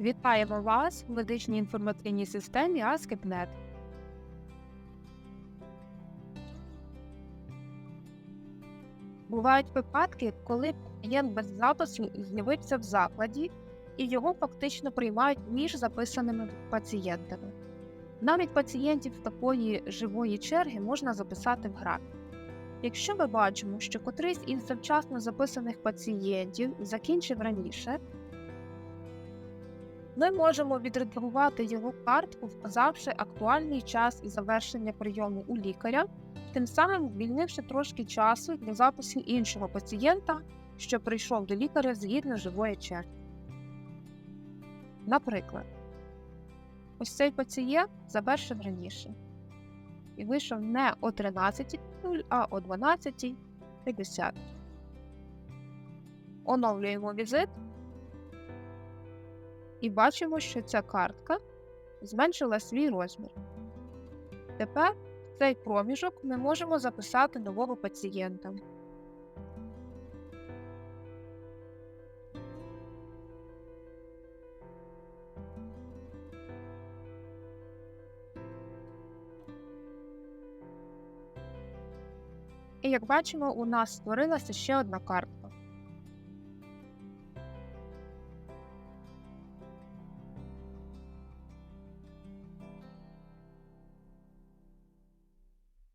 Вітаємо вас в медичній інформаційній системі ASCII.NET. Бувають випадки, коли пацієнт без запису з'явився в закладі і його фактично приймають між записаними пацієнтами. Навіть пацієнтів такої живої черги можна записати в графік. Якщо ми бачимо, що котрийсь із завчасно записаних пацієнтів закінчив раніше, ми можемо відредагувати його картку, вказавши актуальний час завершення прийому у лікаря, тим самим звільнивши трошки часу для запису іншого пацієнта, що прийшов до лікаря згідно живої черги. Наприклад, ось цей пацієнт завершив раніше і вийшов не о 13.00, а о 12.50. Оновлюємо візит і бачимо, що ця картка зменшила свій розмір. Тепер в цей проміжок ми можемо записати нового пацієнта. І як бачимо, у нас створилася ще одна картка.